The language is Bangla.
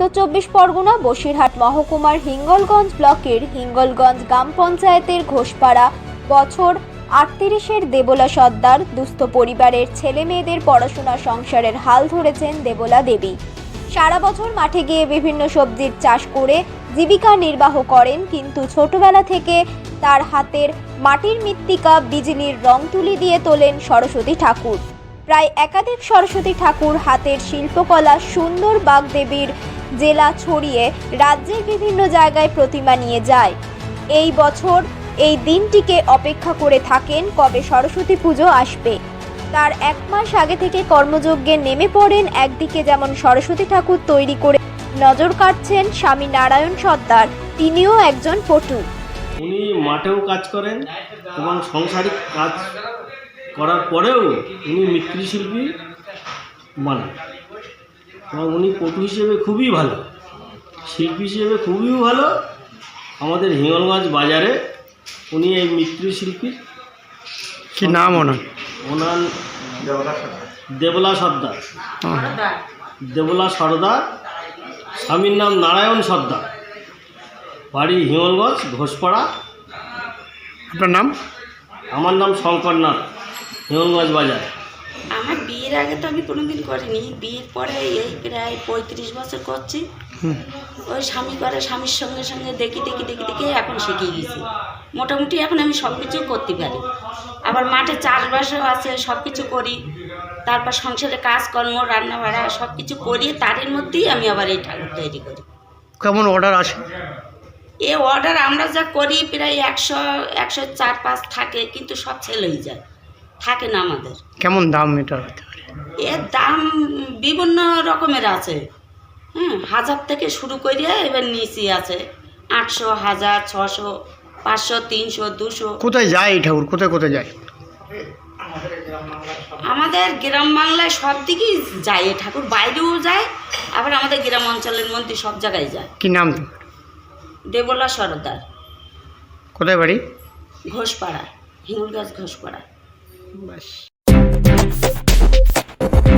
চব্বিশ পরগনা, বসিরহাট, মহকুমার হিঙ্গলগঞ্জ ব্লকের হিঙ্গলগঞ্জ গ্রাম পঞ্চায়েতের ঘোষপাড়া, বছর আটত্রিশের দেবলা সর্দার, দুস্থ পরিবারের ছেলে মেয়েদের পড়াশোনা সংসারের হাল ধরেছেন দেবলা দেবী। সারা বছর মাঠে গিয়ে বিভিন্ন সবজির চাষ করে জীবিকা নির্বাহ করেন, কিন্তু ছোটবেলা থেকে তার হাতের মাটির মৃত্তিকা বিজলির রং তুলি দিয়ে তোলেন সরস্বতী ঠাকুর। প্রায় একাধিক সরস্বতী ঠাকুর হাতের শিল্পকলা সুন্দর বাগদেবীর জেলা ছড়িয়ে রাজ্যের বিভিন্ন জায়গায় প্রতিমা নিয়ে যায়। এই বছর এই দিনটিকে অপেক্ষা করে থাকেন কবে সরস্বতী পুজো আসবে। তার এক মাস আগে থেকে কর্মযজ্ঞে নেমে পড়েন একদিকে যেমন সরস্বতী ঠাকুর তৈরি করে নজর কাটছেন স্বামী নারায়ণ সর্দার, তিনিও একজন পটু। উনি মাঠেও কাজ করেন এবং সংসারিক কাজ করার পরেও উনি মৃৎশিল্পী বানান এবং উনি পটু হিসেবে খুবই ভালো শিল্পী হিসেবে খুবই ভালো। আমাদের হিঙ্গলগঞ্জ বাজারে উনি এই মৃৎশিল্পীর কি নাম ওনার? ওনার দেবলা সর্দার। দেবলা সর্দার স্বামীর নাম নারায়ণ সর্দার। বাড়ি হিঙ্গলগঞ্জ ঘোষপাড়া। আপনার নাম? আমার নাম শঙ্করনাথ হিঙ্গলগঞ্জ বাজার। আগে তো আমি কোনোদিন করিনি। বিয়ের পরে এই প্রায় পঁয়ত্রিশ বছর করছি। ওই স্বামী করে স্বামীর সঙ্গে সঙ্গে দেখি দেখি দেখি দেখি এখন শিখে গেছি। মোটামুটি এখন আমি সব কিছু করতে পারি। আবার মাঠে চাষবাসও আছে সব কিছু করি। তারপর সংসারে কাজকর্ম রান্না বাড়া সব কিছু করি তারের মধ্যেই আমি আবার এই ঠাকুর তৈরি করি। কেমন অর্ডার আসে? এ অর্ডার আমরা যা করি প্রায় একশো একশো চার পাঁচ থাকে কিন্তু সব ছেলেই যায়। থাকে না আমাদের। কেমন দাম এটা এর দাম বিভিন্ন রকমের আছে। হুম হাজার থেকে শুরু করে এবার নিচে আছে। আটশো হাজার ছশো পাঁচশো তিনশো দুশো। কোথায় যায় এই ঠাকুর? কোথায় কোথায় যায়? আমাদের গ্রাম বাংলায় সব দিকেই যায় ঠাকুর। বাইরেও যায় আবার আমাদের গ্রাম অঞ্চলের মধ্যে সব জায়গায় যায়। কি নাম? দেবলা সরদার। কোথায় বাড়ি? ঘোষপাড়া হিঙ্গলগাছ ঘোষপাড়া বাস।